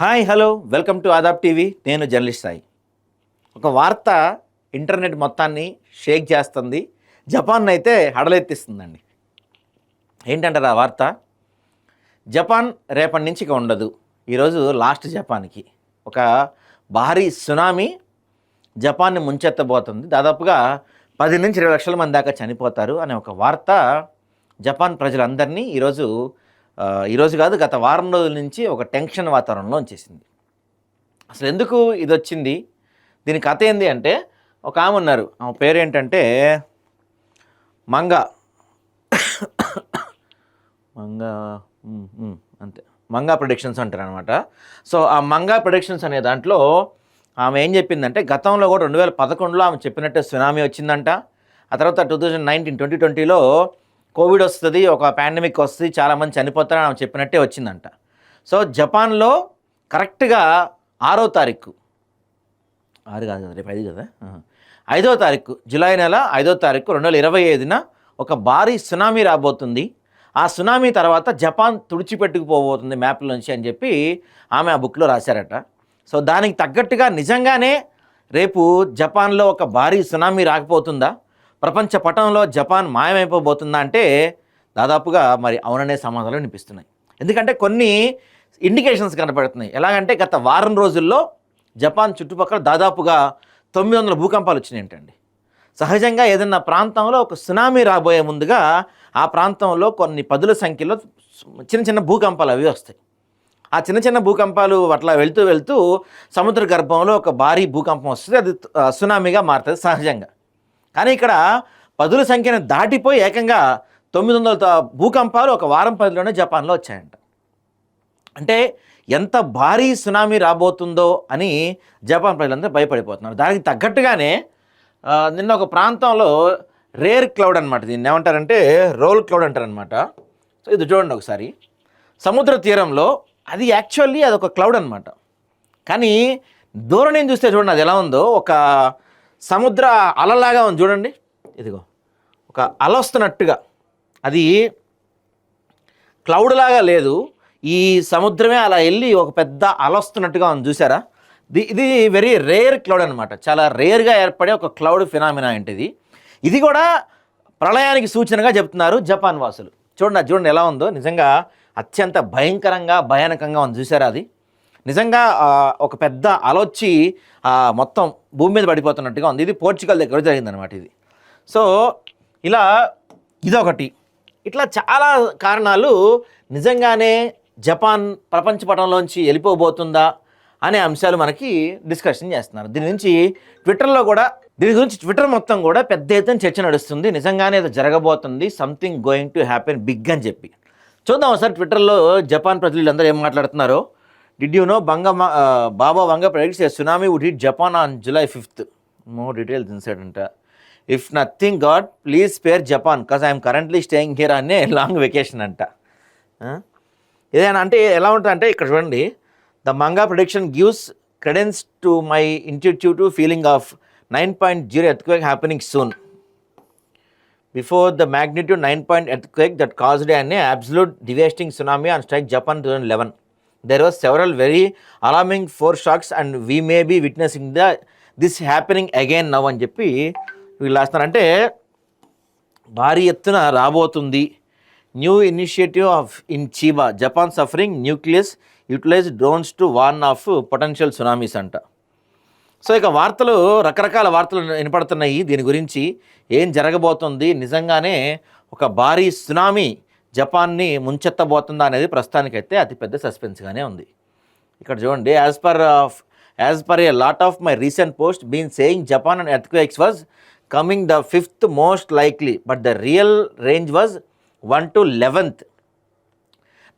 Hi hello welcome to Aadab TV. నేను journalist Sai. ఒక వార్త ఇంటర్నెట్ మొత్తాన్ని షేక్ చేస్తుంది. జపాన్ అయితే హడలెత్తిస్తుందండి. ఏంటంటారు ఆ వార్త? జపాన్ రేపటి నుంచి ఇక ఉండదు. ఈరోజు లాస్ట్ జపాన్కి. ఒక భారీ సునామీ జపాన్ని ముంచెత్తబోతుంది. దాదాపుగా పది నుంచి ఇరవై లక్షల మంది దాకా చనిపోతారు అనే ఒక వార్త జపాన్ ప్రజలందరినీ ఈరోజు ఈరోజు కాదు గత వారం రోజుల నుంచి ఒక టెన్షన్ వాతావరణంలో వచ్చేసింది. అసలు ఎందుకు ఇది వచ్చింది? దీని కథ ఏంది అంటే ఒక ఆమె ఉన్నారు. ఆమె పేరేంటంటే మంగ. మంగా మంగా అంతే. మంగా ప్రొడిక్షన్స్ అంటారు అనమాట సో ఆ మంగా ప్రొడిక్షన్స్ అనే దాంట్లో ఆమె ఏం చెప్పిందంటే గతంలో కూడా రెండు వేల పదకొండులో ఆమె చెప్పినట్టే సునామీ వచ్చిందంట. ఆ తర్వాత టూ థౌజండ్ నైన్టీన్ ట్వంటీ ట్వంటీలో కోవిడ్ వస్తుంది ఒక పాండమిక్ వస్తుంది చాలామంది చనిపోతారని ఆమె చెప్పినట్టే వచ్చిందంట. సో జపాన్లో కరెక్ట్గా ఆరో తారీఖు ఆరు కాదు కదా రేపు ఐదు కదా? ఐదో తారీఖు జూలై నెల ఐదో తారీఖు రెండు వేల ఇరవై ఐదున ఒక భారీ సునామీ రాబోతుంది. ఆ సునామీ తర్వాత జపాన్ తుడిచిపెట్టుకుపోబోతుంది మ్యాప్ల నుంచి అని చెప్పి ఆమె ఆ బుక్లో రాశారట. సో దానికి తగ్గట్టుగా నిజంగానే రేపు జపాన్లో ఒక భారీ సునామీ రాకపోతుందా? ప్రపంచ పటంలో జపాన్ మాయమైపోబోతుందా అంటే దాదాపుగా మరి అవుననే సమాధానాలు వినిపిస్తున్నాయి. ఎందుకంటే కొన్ని ఇండికేషన్స్ కనపడుతున్నాయి. ఎలాగంటే గత వారం రోజుల్లో జపాన్ చుట్టుపక్కల దాదాపుగా తొమ్మిది వందల భూకంపాలు వచ్చినాయంటండి సహజంగా ఏదన్నా ప్రాంతంలో ఒక సునామీ రాబోయే ముందుగా ఆ ప్రాంతంలో కొన్ని పదుల సంఖ్యలో చిన్న చిన్న భూకంపాలు అవి వస్తాయి. ఆ చిన్న చిన్న భూకంపాలు అట్లా వెళ్తూ వెళ్తూ సముద్ర గర్భంలో ఒక భారీ భూకంపం వస్తుంది. అది సునామీగా మారుతుంది సహజంగా. కానీ ఇక్కడ పదుల సంఖ్యను దాటిపోయి ఏకంగా తొమ్మిది వందల భూకంపాలు ఒక వారం పదిలోనే జపాన్లో వచ్చాయంట. అంటే ఎంత భారీ సునామీ రాబోతుందో అని జపాన్ ప్రజలందరూ భయపడిపోతున్నారు. దానికి తగ్గట్టుగానే నిన్న ఒక ప్రాంతంలో రేర్ క్లౌడ్ అనమాట దీన్ని ఏమంటారంటే రోల్ క్లౌడ్ అంటారనమాట సో ఇది చూడండి ఒకసారి. సముద్ర తీరంలో అది యాక్చువల్లీ అది ఒక క్లౌడ్ అనమాట కానీ దూరం నేను చూస్తే చూడండి అది ఎలా ఉందో. ఒక సముద్ర అలలాగా ఉంది చూడండి. ఇదిగో ఒక అల వస్తున్నట్టుగా. అది క్లౌడ్ లాగా లేదు. ఈ సముద్రమే అలా వెళ్ళి ఒక పెద్ద అల వస్తున్నట్టుగా ఉంది చూసారా ది ఇది వెరీ రేర్ క్లౌడ్ అనమాట చాలా రేర్గా ఏర్పడే ఒక క్లౌడ్ ఫినామినా ఏంటిది? ఇది ఇది కూడా ప్రళయానికి సూచనగా చెప్తున్నారు జపాన్ వాసులు. చూడండి చూడండి ఎలా ఉందో. నిజంగా అత్యంత భయంకరంగా భయానకంగా ఉంది చూసారా అది? నిజంగా ఒక పెద్ద అలొచ్చి మొత్తం భూమి మీద పడిపోతున్నట్టుగా ఉంది. ఇది పోర్చుగల్ దగ్గర జరిగిందనమాట ఇది. సో ఇలా ఇదొకటి. ఇట్లా చాలా కారణాలు నిజంగానే జపాన్ ప్రపంచ పటంలోంచి వెళ్ళిపోబోతుందా అనే అంశాలు మనకి డిస్కషన్ చేస్తున్నారు. దీని నుంచి ట్విట్టర్లో కూడా దీని గురించి ట్విట్టర్ మొత్తం కూడా పెద్ద ఎత్తున చర్చ నడుస్తుంది. నిజంగానే ఇది జరగబోతుంది. Something going to happen big అని చెప్పి. చూద్దాం ఒకసారి ట్విట్టర్లో జపాన్ ప్రజలు అందరూ ఏం మాట్లాడుతున్నారో. Did you know Vanga Baba Vanga predicts a tsunami would hit Japan on July fifth more details inside అంట if nothing God please spare Japan because I'm currently staying here అనే లాంగ్ వెకేషన్ అంట ఏదైనా అంటే ఎలా ఉంటుంది అంటే ఇక్కడ చూడండి the manga prediction gives credence to my intuitive feeling of nine point zero earthquake happening soon before the magnitude 9 point అనే that devastating tsunami absolute strike Japan two thousand eleven 2011. There several very alarming foreshocks and we may be witnessing the this happening again now అని చెప్పి వీళ్ళు రాస్తున్నారు భారీ ఎత్తున రాబోతుంది. New initiative of in Chiba Japan suffering nucleus utilize drones to warn of potential tsunamis అంట. So ఇక వార్తలు రకరకాల వార్తలు వినపడుతున్నాయి. దీని గురించి ఏం జరగబోతుంది? నిజంగానే ఒక భారీ సునామీ జపాన్ని ముంచెత్తబోతుందా అనేది ప్రస్తుతానికైతే అతిపెద్ద సస్పెన్స్గానే ఉంది. ఇక్కడ చూడండి as per as per a lot of my recent post been saying Japan and earthquakes was coming the fifth most likely but the real range was one to eleventh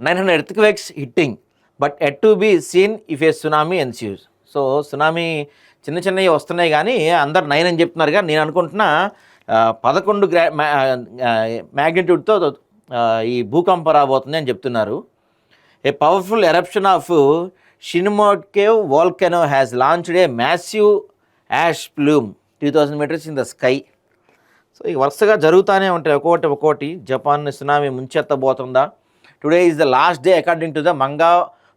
nine hundred earthquakes hitting but at to be seen if a tsunami ensues so tsunami చిన్న చిన్నవి వస్తున్నాయి కానీ అందరు nine అని చెప్తున్నారు కానీ నేను అనుకుంటున్నా uh, పదకొండు గ్రా మ్యాగ్నిట్యూడ్తో ఈ భూకంపం రాబోతుంది అని చెప్తున్నారు. A powerful eruption of Shinmoedake volcano has launched a massive ash plume two thousand metres in the sky so ఇక వరుసగా జరుగుతూనే ఉంటాయి. ఒక్కొక్కటి ఒక్కోటి. Japan tsunami ముంచెత్తబోతుందా? Today is the last day according to the manga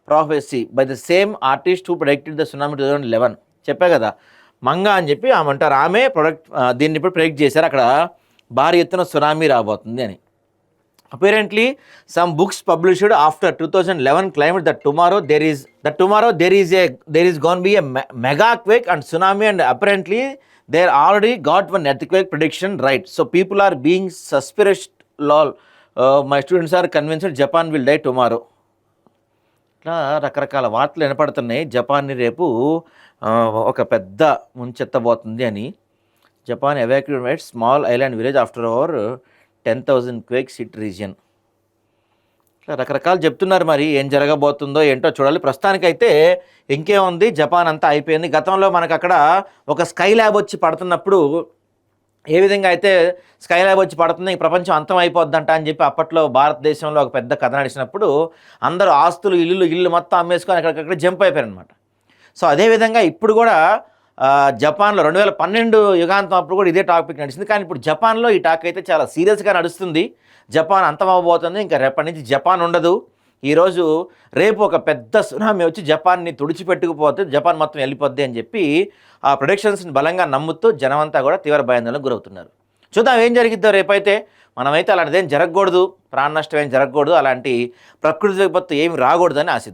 prophecy by the same artist who predicted the tsunami two thousand eleven చెప్పే కదా? మంగా అని చెప్పి ఆమె అంటారు ఆమె ప్రొడక్ట్ దీన్ని ఇప్పుడు ప్రొడక్ట్ చేశారు. అక్కడ భారీ ఎత్తున సునామీ రాబోతుంది అని. Apparently some books published after two thousand eleven claimed that tomorrow there is that tomorrow there is a there is gonna be a mega quake and tsunami and apparently there already got one earthquake prediction right so people are being suspicious lol my students are convinced Japan will die tomorrow ఇట్లా రకరకాల వార్తలు వినపడుతున్నాయి. జపాన్ని రేపు ఒక పెద్ద ముంచెత్తబోతుంది అని. Japan evacuate small island village after over ten thousand quake hit region. ఇట్లా రకరకాలు చెప్తున్నారు మరి ఏం జరగబోతుందో ఏంటో చూడాలి. ప్రస్తుతానికైతే ఇంకేముంది? జపాన్ అంతా అయిపోయింది. గతంలో మనకు అక్కడ ఒక స్కై ల్యాబ్ వచ్చి పడుతున్నప్పుడు ఏ విధంగా అయితే స్కై ల్యాబ్ వచ్చి పడుతుంది ప్రపంచం అంతం అయిపోద్దంట అని చెప్పి అప్పట్లో భారతదేశంలో ఒక పెద్ద కథ నడిచినప్పుడు అందరూ ఆస్తులు ఇల్లు ఇల్లు మొత్తం అమ్మేసుకొని అక్కడికక్కడ జంప్ అయిపోయారు అనమాట సో అదేవిధంగా ఇప్పుడు కూడా జపాన్లో రెండు వేల పన్నెండు యుగాంతం అప్పుడు కూడా ఇదే టాపిక్ నడిచింది. కానీ ఇప్పుడు జపాన్లో ఈ టాక్ అయితే చాలా సీరియస్గా నడుస్తుంది. జపాన్ అంతమవబోతుంది ఇంకా రేపటి నుంచి జపాన్ ఉండదు. ఈరోజు రేపు ఒక పెద్ద సునామీ వచ్చి జపాన్ని తుడిచిపెట్టుకుపోతే జపాన్ మొత్తం వెళ్ళిపోద్ది అని చెప్పి ఆ ప్రొడిక్షన్స్ని బలంగా నమ్ముతూ జనమంతా కూడా తీవ్ర భయాందోళనకు గురవుతున్నారు. చూద్దాం ఏం జరిగిద్దో రేపైతే. మనమైతే అలాంటిదేం జరగకూడదు. ప్రాణ నష్టం ఏం జరగకూడదు. అలాంటి ప్రకృతి విపత్తు ఏమి రాకూడదని ఆశిద్దాం.